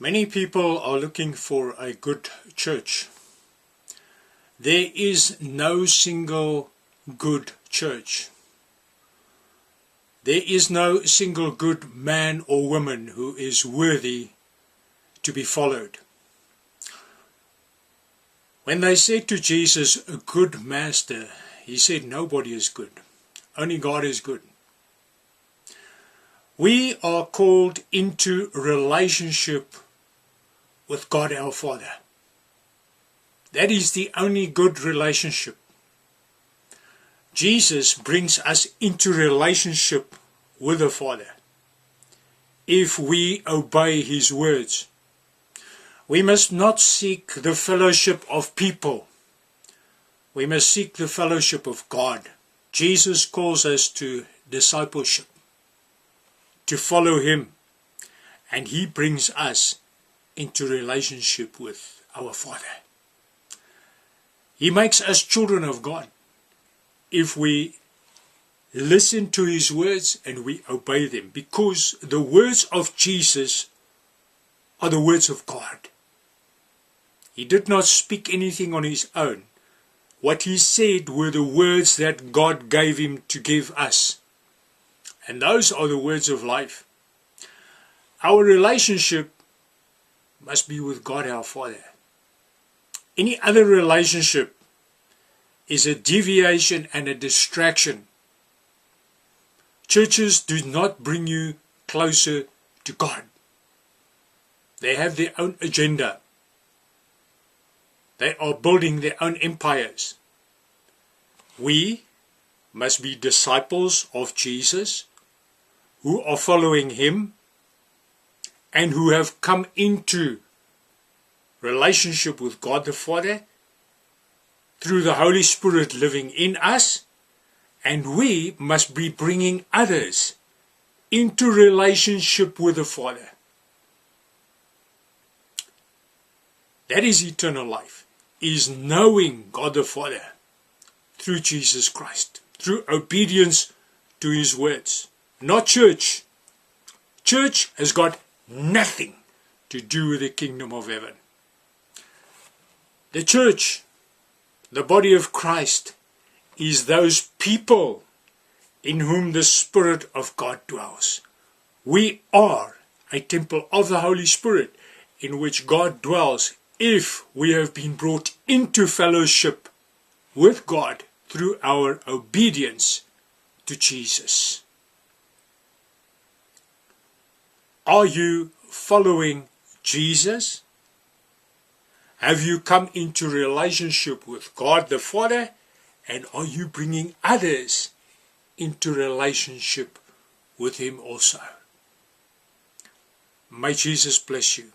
Many people are looking for a good church. There is no single good church. There is no single good man or woman who is worthy to be followed. When they said to Jesus, a good master, he said nobody is good. Only God is good. We are called into relationship with God our Father. That is the only good relationship. Jesus brings us into relationship with the Father if we obey His words. We must not seek the fellowship of people. We must seek the fellowship of God. Jesus calls us to discipleship, to follow Him, and He brings us into relationship with our Father. He makes us children of God if we listen to His words and we obey them because the words of Jesus are the words of God. He did not speak anything on his own. What he said were the words that God gave him to give us. And those are the words of life. Our relationship must be with God our Father. Any other relationship is a deviation and a distraction. Churches do not bring you closer to God. They have their own agenda. They are building their own empires. We must be disciples of Jesus who are following him and who have come into relationship with God the Father through the Holy Spirit living in us, and we must be bringing others into relationship with the Father. That is eternal life, is knowing God the Father through Jesus Christ, through obedience to His words. Not church. Church has got nothing to do with the kingdom of heaven. The church, the body of Christ, is those people in whom the Spirit of God dwells. We are a temple of the Holy Spirit in which God dwells if we have been brought into fellowship with God through our obedience to Jesus. Are you following Jesus? Have you come into relationship with God the Father? And are you bringing others into relationship with Him also? May Jesus bless you.